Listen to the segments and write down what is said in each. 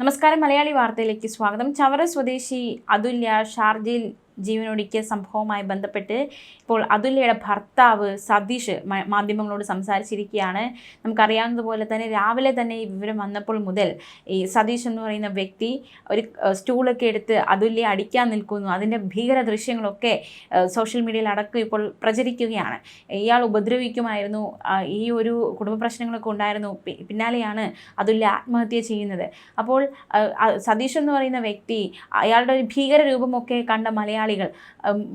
നമസ്കാരം. മലയാളി വാർത്തയിലേക്ക് സ്വാഗതം. ചവറ സ്വദേശി അതുല്യ ഷാർജയിൽ ജീവനൊടുക്കിയ സംഭവവുമായി ബന്ധപ്പെട്ട് ഇപ്പോൾ അതുല്യയുടെ ഭർത്താവ് സതീഷ് മാധ്യമങ്ങളോട് സംസാരിച്ചിരിക്കുകയാണ്. നമുക്കറിയാവുന്നതുപോലെ തന്നെ രാവിലെ തന്നെ ഈ വിവരം വന്നപ്പോൾ മുതൽ ഈ സതീഷ് എന്ന് പറയുന്ന വ്യക്തി ഒരു സ്റ്റൂളൊക്കെ എടുത്ത് അതുല്യ അടിക്കാൻ നിൽക്കുന്നു. അതിന്റെ ഭീകര ദൃശ്യങ്ങളൊക്കെ സോഷ്യൽ മീഡിയയിൽ അടക്കം ഇപ്പോൾ പ്രചരിക്കുകയാണ്. ഇയാൾ ഉപദ്രവിക്കുമായിരുന്നു. ഈ ഒരു കുടുംബ പ്രശ്നങ്ങളൊക്കെ ഉണ്ടായിരുന്നു. പിന്നാലെയാണ് അതുല്യ ആത്മഹത്യ ചെയ്യുന്നത്. അപ്പോൾ സതീഷ് എന്ന് പറയുന്ന വ്യക്തി അയാളുടെ ഒരു ഭീകര രൂപമൊക്കെ കണ്ട മലയാളികൾ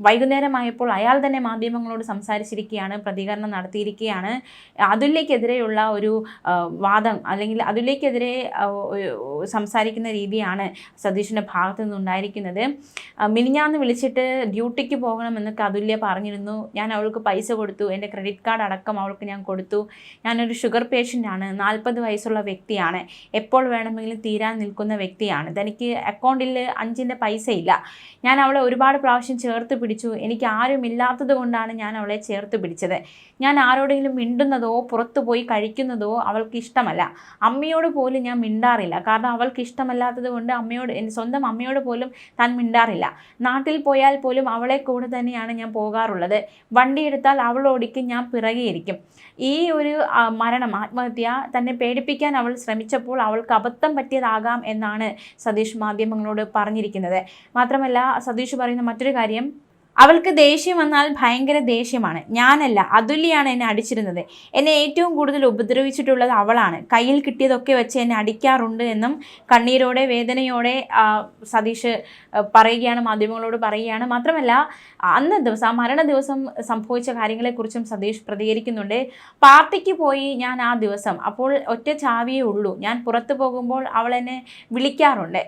വൈകുന്നേരമായപ്പോൾ അയാൾ തന്നെ മാധ്യമങ്ങളോട് സംസാരിച്ചിരിക്കുകയാണ് പ്രതികരണം നടത്തിയിരിക്കുകയാണ്. അതുല്യക്കെതിരെയുള്ള ഒരു വാദം അല്ലെങ്കിൽ അതുല്യക്കെതിരെ സംസാരിക്കുന്ന രീതിയാണ് സതീഷിന്റെ ഭാഗത്തു നിന്നുണ്ടായിരിക്കുന്നത്. മിനിഞ്ഞാന്ന് വിളിച്ചിട്ട് ഡ്യൂട്ടിക്ക് പോകണമെന്നൊക്കെ അതുല്യ പറഞ്ഞിരുന്നു. ഞാൻ അവൾക്ക് പൈസ കൊടുത്തു എന്റെ ക്രെഡിറ്റ് കാർഡ് അടക്കം അവൾക്ക് ഞാൻ കൊടുത്തു. ഞാനൊരു ഷുഗർ പേഷ്യന്റാണ് നാൽപ്പത് വയസ്സുള്ള വ്യക്തിയാണ്. എപ്പോൾ വേണമെങ്കിലും തീരാൻ നിൽക്കുന്ന വ്യക്തിയാണ്. തനിക്ക് അക്കൗണ്ടിൽ അഞ്ചിന്റെ പൈസ ഇല്ല ഞാൻ അവളെ ഒരുപാട് പ്രാവശ്യം ചേർത്ത് പിടിച്ചു. എനിക്ക് ആരും ഇല്ലാത്തത് കൊണ്ടാണ് ഞാൻ അവളെ ചേർത്ത് പിടിച്ചത്. ഞാൻ ആരോടെങ്കിലും മിണ്ടുന്നതോ പുറത്തു പോയി കഴിക്കുന്നതോ അവൾക്ക് ഇഷ്ടമല്ല. അമ്മയോട് പോലും ഞാൻ മിണ്ടാറില്ല. കാരണം അവൾക്ക് ഇഷ്ടമല്ലാത്തത് കൊണ്ട് അമ്മയോട് സ്വന്തം അമ്മയോട് പോലും താൻ മിണ്ടാറില്ല. നാട്ടിൽ പോയാൽ പോലും അവളെ കൂടെ തന്നെയാണ് ഞാൻ പോകാറുള്ളത്. വണ്ടി എടുത്താൽ അവളോടിക്കും ഞാൻ പിറകെയിരിക്കും ഈ ഒരു മരണം ആത്മഹത്യ തന്നെ പേടിപ്പിക്കാൻ അവൾ ശ്രമിച്ചപ്പോൾ അവൾക്ക് അബദ്ധം പറ്റിയതാകാം എന്നാണ് സതീഷ് മാധ്യമങ്ങളോട് പറഞ്ഞിരിക്കുന്നത്. മാത്രമല്ല സതീഷ് പറയുന്ന മറ്റൊരു കാര്യം അവൾക്ക് ദേഷ്യം വന്നാൽ ഭയങ്കര ദേഷ്യമാണ്. ഞാനല്ല അതുല്യാണ് എന്നെ അടിച്ചിരുന്നത്. എന്നെ ഏറ്റവും കൂടുതൽ ഉപദ്രവിച്ചിട്ടുള്ളത് അവളാണ്. കയ്യിൽ കിട്ടിയതൊക്കെ വെച്ച് എന്നെ അടിക്കാറുണ്ട് എന്നും കണ്ണീരോടെ വേദനയോടെ സതീഷ് പറയുകയാണ് മാധ്യമങ്ങളോട് പറയുകയാണ്. മാത്രമല്ല അന്ന് ദിവസം ആ മരണ ദിവസം സംഭവിച്ച കാര്യങ്ങളെക്കുറിച്ചും സതീഷ് പ്രതികരിക്കുന്നുണ്ട്. പാർട്ടിക്ക് പോയി ഞാൻ ആ ദിവസം അപ്പോൾ ഒറ്റ ചാവിയേ ഉള്ളൂ. ഞാൻ പുറത്തു പോകുമ്പോൾ അവൾ എന്നെ വിളിക്കാറുണ്ട്.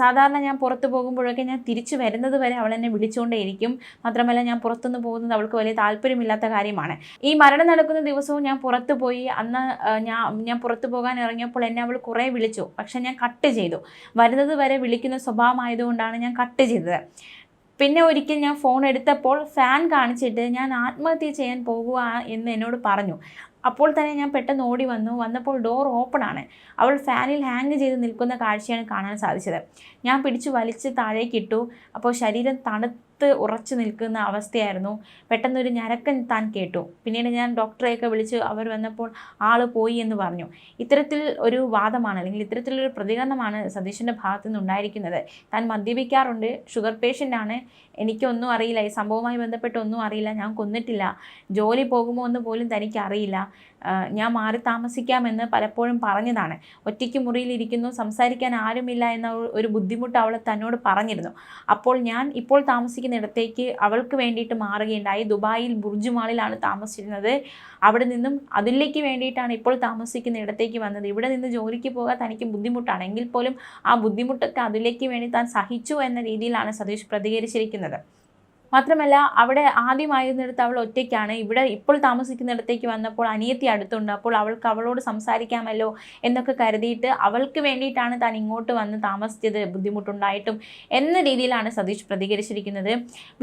സാധാരണ ഞാൻ പുറത്തു പോകുമ്പോഴൊക്കെ ഞാൻ തിരിച്ചു വരുന്നത് വരെ അവൾ എന്നെ വിളിച്ചുകൊണ്ടേയിരിക്കും മാത്രമല്ല ഞാൻ പുറത്തുനിന്ന് പോകുന്നത് അവൾക്ക് വലിയ താല്പര്യമില്ലാത്ത കാര്യമാണ്. ഈ മരണം നടക്കുന്ന ദിവസവും ഞാൻ പുറത്തു പോയി അന്ന് ഞാൻ ഞാൻ പുറത്തു പോകാൻ ഇറങ്ങിയപ്പോൾ എന്നെ അവൾ കുറേ വിളിച്ചു. പക്ഷെ ഞാൻ കട്ട് ചെയ്തു. വരുന്നത് വരെ വിളിക്കുന്ന സ്വഭാവമായതുകൊണ്ടാണ് ഞാൻ കട്ട് ചെയ്തത്. പിന്നെ ഒരിക്കൽ ഞാൻ ഫോൺ എടുത്തപ്പോൾ ഫാൻ കാണിച്ചിട്ട് ഞാൻ ആത്മഹത്യ ചെയ്യാൻ പോകുക എന്ന് എന്നോട് പറഞ്ഞു. അപ്പോൾ തന്നെ ഞാൻ പെട്ടെന്ന് ഓടി വന്നു. വന്നപ്പോൾ ഡോർ ഓപ്പൺ ആണ്. അവൾ ഫാനിൽ ഹാങ് ചെയ്ത് നിൽക്കുന്ന കാഴ്ചയാണ് കാണാൻ സാധിച്ചത്. ഞാൻ പിടിച്ചു വലിച്ച് താഴേക്കിട്ടു അപ്പോൾ ശരീരം തണുത്ത് ഉറച്ചു നിൽക്കുന്ന അവസ്ഥയായിരുന്നു. പെട്ടെന്നൊരു ഞരക്കൻ താൻ കേട്ടു. പിന്നീട് ഞാൻ ഡോക്ടറെയൊക്കെ വിളിച്ച് അവർ വന്നപ്പോൾ ആൾ പോയി എന്ന് പറഞ്ഞു. ഇത്തരത്തിൽ ഒരു വാദമാണ് അല്ലെങ്കിൽ ഇത്തരത്തിലൊരു പ്രതികരണമാണ് സതീഷിന്റെ ഭാഗത്തു നിന്നുണ്ടായിരിക്കുന്നത് താൻ മദ്യപിക്കാറുണ്ട്. ഷുഗർ പേഷ്യന്റ് ആണ്. എനിക്കൊന്നും അറിയില്ല. ഈ സംഭവവുമായി ബന്ധപ്പെട്ട് ഒന്നും അറിയില്ല. ഞാൻ കൊന്നിട്ടില്ല. ജോലി പോകുമോ എന്ന് പോലും തനിക്ക് അറിയില്ല. ഞാൻ മാറി താമസിക്കാമെന്ന് പലപ്പോഴും പറഞ്ഞതാണ്. ഒറ്റയ്ക്ക് മുറിയിലിരിക്കുന്നു സംസാരിക്കാൻ ആരുമില്ല എന്ന ഒരു- ബുദ്ധിമുട്ട് അവൾ തന്നോട് പറഞ്ഞിരുന്നു. അപ്പോൾ ഞാൻ ഇപ്പോൾ താമസിക്കുന്ന ഇടത്തേക്ക് അവൾക്ക് വേണ്ടിയിട്ട് മാറുകയുണ്ടായി. ദുബായിൽ ബുർജ് മാളിലാണ് താമസിച്ചിരുന്നത്. അവിടെ നിന്നും അതിലേക്ക് വേണ്ടിയിട്ടാണ് ഇപ്പോൾ താമസിക്കുന്ന ഇടത്തേക്ക് വന്നത്. ഇവിടെ നിന്ന് ജോലിക്ക് പോകാൻ തനിക്ക് ബുദ്ധിമുട്ടാണ്. എങ്കിൽ പോലും ആ ബുദ്ധിമുട്ടൊക്കെ അതിലേക്ക് വേണ്ടി താൻ സഹിച്ചു എന്ന രീതിയിലാണ് സതീഷ് പ്രതികരിച്ചിരിക്കുന്നത്. മാത്രമല്ല അവിടെ ആദ്യമായിരുന്നിടത്ത് അവൾ ഒറ്റയ്ക്കാണ്. ഇവിടെ ഇപ്പോൾ താമസിക്കുന്നിടത്തേക്ക് വന്നപ്പോൾ അനിയത്തി അടുത്തുണ്ട്. അപ്പോൾ അവൾക്ക് അവളോട് സംസാരിക്കാമല്ലോ എന്നൊക്കെ കരുതിയിട്ട് അവൾക്ക് വേണ്ടിയിട്ടാണ് താൻ ഇങ്ങോട്ട് വന്ന് താമസിച്ചത്. ബുദ്ധിമുട്ടുണ്ടായിട്ടും എന്ന രീതിയിലാണ് സതീഷ് പ്രതികരിച്ചിരിക്കുന്നത്.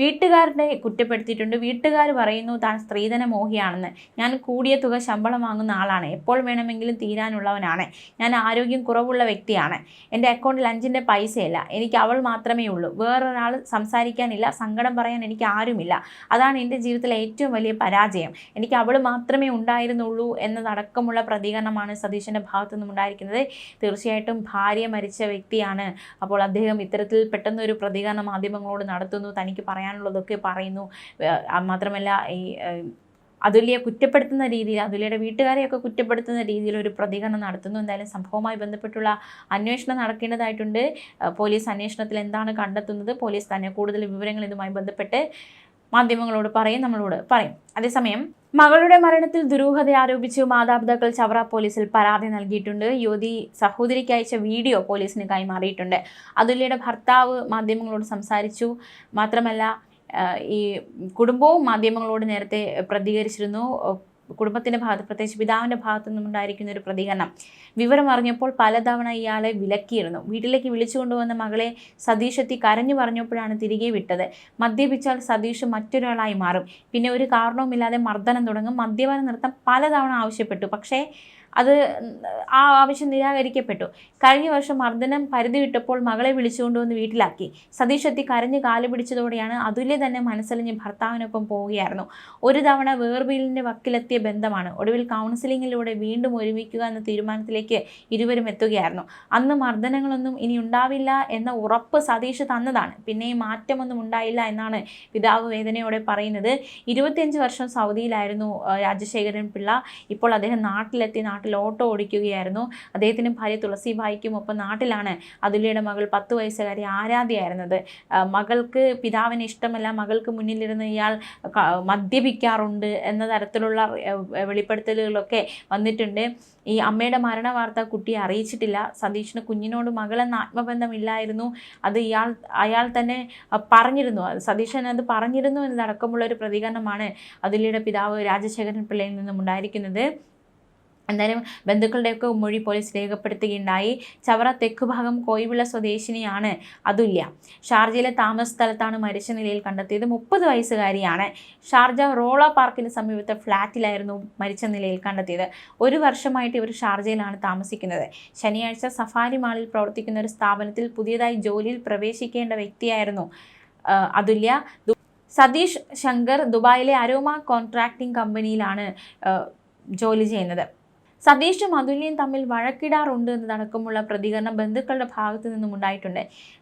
വീട്ടുകാരുടെ കുറ്റപ്പെടുത്തിയിട്ടുണ്ട്. വീട്ടുകാർ പറയുന്നു താൻ സ്ത്രീധന മോഹിയാണെന്ന്. ഞാൻ കൂടിയ തുക ശമ്പളം വാങ്ങുന്ന ആളാണ്. എപ്പോൾ വേണമെങ്കിലും തീരാനുള്ളവനാണ്. ഞാൻ ആരോഗ്യം കുറവുള്ള വ്യക്തിയാണ്. എന്റെ അക്കൗണ്ടിൽ അഞ്ചിന്റെ പൈസയില്ല. എനിക്ക് അവൾ മാത്രമേ ഉള്ളൂ. വേറൊരാൾ സംസാരിക്കാനില്ല. സങ്കടം പറയാൻ എനിക്ക് ആരുമില്ല. അതാണ് എന്റെ ജീവിതത്തിലെ ഏറ്റവും വലിയ പരാജയം. എനിക്ക് അവൾ മാത്രമേ ഉണ്ടായിരുന്നുള്ളൂ എന്നതടക്കമുള്ള പ്രതികരണമാണ് സതീശന്റെ ഭാഗത്തു നിന്നും ഉണ്ടായിരിക്കുന്നത്. തീർച്ചയായിട്ടും ഭാര്യ മരിച്ച വ്യക്തിയാണ്. അപ്പോൾ അദ്ദേഹം ഇത്തരത്തിൽ പെട്ടെന്നൊരു പ്രതികരണം മാധ്യമങ്ങളോട് നടത്തുന്നു തനിക്ക് പറയാനുള്ളതൊക്കെ പറയുന്നു. മാത്രമല്ല ഈ ഏഹ് അതുല്യെ കുറ്റപ്പെടുത്തുന്ന രീതിയിൽ അതുല്യയുടെ വീട്ടുകാരെയൊക്കെ കുറ്റപ്പെടുത്തുന്ന രീതിയിൽ ഒരു പ്രതികരണം നടത്തുന്നു. എന്തായാലും സംഭവവുമായി ബന്ധപ്പെട്ടുള്ള അന്വേഷണം നടക്കേണ്ടതായിട്ടുണ്ട്. പോലീസ് അന്വേഷണത്തിൽ എന്താണ് കണ്ടെത്തുന്നത്? പോലീസ് തന്നെ കൂടുതൽ വിവരങ്ങൾ ഇതുമായി ബന്ധപ്പെട്ട് മാധ്യമങ്ങളോട് പറയും നമ്മളോട് പറയും. അതേസമയം മകളുടെ മരണത്തിൽ ദുരൂഹത ആരോപിച്ച് മാതാപിതാക്കൾ ചവറ പോലീസിൽ പരാതി നൽകിയിട്ടുണ്ട്. യുവതി സഹോദരിക്ക് അയച്ച വീഡിയോ പോലീസിന് കൈമാറിയിട്ടുണ്ട്. അതുല്യയുടെ ഭർത്താവ് മാധ്യമങ്ങളോട് സംസാരിച്ചു. മാത്രമല്ല ഈ കുടുംബവും മാധ്യമങ്ങളോട് നേരത്തെ പ്രതികരിച്ചിരുന്നു. കുടുംബത്തിന്റെ ഭാഗത്ത് പ്രത്യേകിച്ച് പിതാവിന്റെ ഭാഗത്തു നിന്നുണ്ടായിരിക്കുന്ന ഒരു പ്രതികരണം. വിവരം അറിഞ്ഞപ്പോൾ പലതവണ ഇയാളെ വിലക്കിയിരുന്നു. വീട്ടിലേക്ക് വിളിച്ചു കൊണ്ടുവന്ന മകളെ സതീഷ് എത്തി കരഞ്ഞു പറഞ്ഞപ്പോഴാണ് തിരികെ വിട്ടത്. മദ്യപിച്ചാൽ സതീഷ് മറ്റൊരാളായി മാറും. പിന്നെ ഒരു കാരണവുമില്ലാതെ മർദ്ദനം തുടങ്ങും. മദ്യപാനം നിർത്താൻ പലതവണ ആവശ്യപ്പെട്ടു. പക്ഷേ അത് ആ ആവശ്യം നിരാകരിക്കപ്പെട്ടു. കഴിഞ്ഞ വർഷം മർദ്ദനം പരിധി വിട്ടപ്പോൾ മകളെ വിളിച്ചുകൊണ്ടുവന്ന് വീട്ടിലാക്കി. സതീഷ് എത്തി കരഞ്ഞ് കാൽ പിടിച്ചതോടെയാണ് അതുല്യ തന്നെ മനസ്സലിഞ്ഞ് ഭർത്താവിനൊപ്പം പോവുകയായിരുന്നു. ഒരു തവണ വേർവീലിന്റെ വക്കിലെത്തിയ ബന്ധമാണ്. ഒടുവിൽ കൗൺസിലിങ്ങിലൂടെ വീണ്ടും ഒരുമിക്കുക എന്ന തീരുമാനത്തിലേക്ക് ഇരുവരും എത്തുകയായിരുന്നു. അന്ന് മർദ്ദനങ്ങളൊന്നും ഇനി ഉണ്ടാവില്ല എന്ന ഉറപ്പ് സതീഷ് തന്നതാണ്. പിന്നെയും മാറ്റമൊന്നും ഉണ്ടായില്ല എന്നാണ് പിതാവ് വേദനയോടെ പറയുന്നത്. ഇരുപത്തിയഞ്ച് വർഷം സൗദിയിലായിരുന്നു രാജശേഖരൻ പിള്ള. ഇപ്പോൾ അദ്ദേഹം നാട്ടിലെത്തി നാട്ടിൽ ഓട്ടോ ഓടിക്കുകയായിരുന്നു. അദ്ദേഹത്തിനും ഭാര്യ തുളസി ഭായിക്കും ഒപ്പം നാട്ടിലാണ് അതുലിയുടെ മകൾ പത്ത് വയസ്സുകാരി ആരാധ്യയായിരുന്നത്. മകൾക്ക് പിതാവിന് ഇഷ്ടമല്ല മകൾക്ക് മുന്നിലിരുന്ന് ഇയാൾ മദ്യപിക്കാറുണ്ട് എന്ന തരത്തിലുള്ള വെളിപ്പെടുത്തലുകളൊക്കെ വന്നിട്ടുണ്ട്. ഈ അമ്മയുടെ മരണ വാർത്ത കുട്ടിയെ അറിയിച്ചിട്ടില്ല. സതീഷിന് കുഞ്ഞിനോട് മകളെന്ന ആത്മബന്ധമില്ലായിരുന്നു. അത് ഇയാൾ അയാൾ തന്നെ പറഞ്ഞിരുന്നു. സതീശൻ അത് പറഞ്ഞിരുന്നു എന്നതടക്കമുള്ള ഒരു പ്രതികരണമാണ് അതിലിയുടെ പിതാവ് രാജശേഖരൻ പിള്ളയിൽ നിന്നും ഉണ്ടായിരിക്കുന്നത്. എന്തായാലും ബന്ധുക്കളുടെയൊക്കെ മൊഴി പോലീസ് രേഖപ്പെടുത്തുകയുണ്ടായി. ചവറ തെക്ക് ഭാഗം കോയിവിള സ്വദേശിനിയാണ് അതുല്യ. ഷാർജയിലെ താമസ സ്ഥലത്താണ് മരിച്ച നിലയിൽ കണ്ടെത്തിയത് മുപ്പത് വയസ്സുകാരിയാണ്. ഷാർജ റോള പാർക്കിന് സമീപത്തെ ഫ്ലാറ്റിലായിരുന്നു മരിച്ച നിലയിൽ കണ്ടെത്തിയത്. ഒരു വർഷമായിട്ട് ഇവർ ഷാർജയിലാണ് താമസിക്കുന്നത്. ശനിയാഴ്ച സഫാരി മാളിൽ പ്രവർത്തിക്കുന്ന ഒരു സ്ഥാപനത്തിൽ പുതിയതായി ജോലിയിൽ പ്രവേശിക്കേണ്ട വ്യക്തിയായിരുന്നു അതുല്യ. സതീഷ് ശങ്കർ ദുബായിലെ അരോമ കോൺട്രാക്ടിംഗ് കമ്പനിയിലാണ് ജോലി ചെയ്യുന്നത്. സതീഷും അതുല്യയും തമ്മിൽ വഴക്കിടാറുണ്ട് എന്നതടക്കമുള്ള പ്രതികരണം ബന്ധുക്കളുടെ ഭാഗത്തു നിന്നും ഉണ്ടായിട്ടുണ്ട്.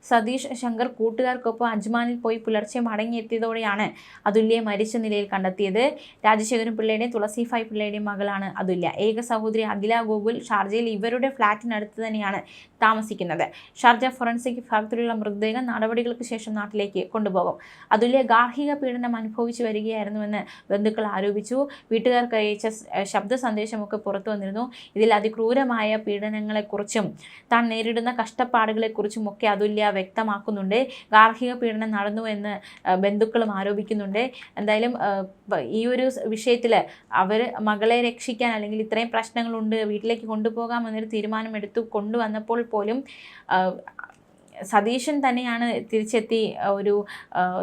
സതീഷ് ശങ്കർ കൂട്ടുകാർക്കൊപ്പം അജ്മാനിൽ പോയി പുലർച്ചെ മടങ്ങിയെത്തിയതോടെയാണ് അതുല്യയെ മരിച്ച നിലയിൽ കണ്ടെത്തിയത്. രാജശേഖരൻ പിള്ളയുടെയും തുളസിഫായ് പിള്ളയുടെയും മകളാണ് അതുല്യ. ഏക സഹോദരി അഖില ഗോകുൽ ഷാർജയിൽ ഇവരുടെ ഫ്ളാറ്റിനടുത്ത് തന്നെയാണ് താമസിക്കുന്നത്. ഷാർജ ഫോറൻസിക് വിഭാഗത്തിലുള്ള മൃതദേഹം നടപടികൾക്ക് ശേഷം നാട്ടിലേക്ക് കൊണ്ടുപോകും. അതുല്യ ഗാർഹിക പീഡനം അനുഭവിച്ചു വരികയായിരുന്നുവെന്ന് ബന്ധുക്കൾ ആരോപിച്ചു. വീട്ടുകാർക്ക് അയച്ച ശബ്ദ സന്ദേശമൊക്കെ പുറത്തു വന്നിരുന്നു ഇതിൽ അതിക്രൂരമായ പീഡനങ്ങളെക്കുറിച്ചും താൻ നേരിടുന്ന കഷ്ടപ്പാടുകളെക്കുറിച്ചും ഒക്കെ അതുല്യ വ്യക്തമാക്കുന്നുണ്ട്. ഗാർഹിക പീഡനം നടന്നു എന്ന് ബന്ധുക്കളും ആരോപിക്കുന്നുണ്ട്. എന്തായാലും ഈ ഒരു വിഷയത്തിൽ അവർ മകളെ രക്ഷിക്കാൻ അല്ലെങ്കിൽ ഇത്രയും പ്രശ്നങ്ങളുണ്ട് വീട്ടിലേക്ക് കൊണ്ടുപോകാം എന്നൊരു തീരുമാനം എടുത്തു കൊണ്ടുവന്നപ്പോൾ പോലും സതീശൻ തന്നെയാണ് തിരിച്ചെത്തി ഒരു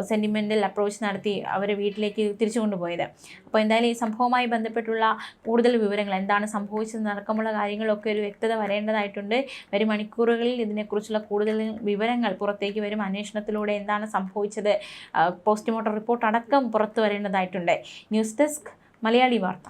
സെന്റിമെന്റൽ അപ്രോച്ച് നടത്തി അവരെ വീട്ടിലേക്ക് തിരിച്ചു കൊണ്ടുപോയത്. അപ്പോൾ എന്തായാലും ഈ സംഭവവുമായി ബന്ധപ്പെട്ടുള്ള കൂടുതൽ വിവരങ്ങൾ എന്താണ് സംഭവിച്ചത് നടക്കമുള്ള കാര്യങ്ങളൊക്കെ ഒരു വ്യക്തത വരേണ്ടതായിട്ടുണ്ട്. വരും മണിക്കൂറുകളിൽ ഇതിനെക്കുറിച്ചുള്ള കൂടുതൽ വിവരങ്ങൾ പുറത്തേക്ക് വരും. അന്വേഷണത്തിലൂടെ എന്താണ് സംഭവിച്ചത് പോസ്റ്റ്മോർട്ടം റിപ്പോർട്ട് അടക്കം പുറത്തു വരേണ്ടതായിട്ടുണ്ട്. ന്യൂസ് ഡെസ്ക് മലയാളി വാർത്ത.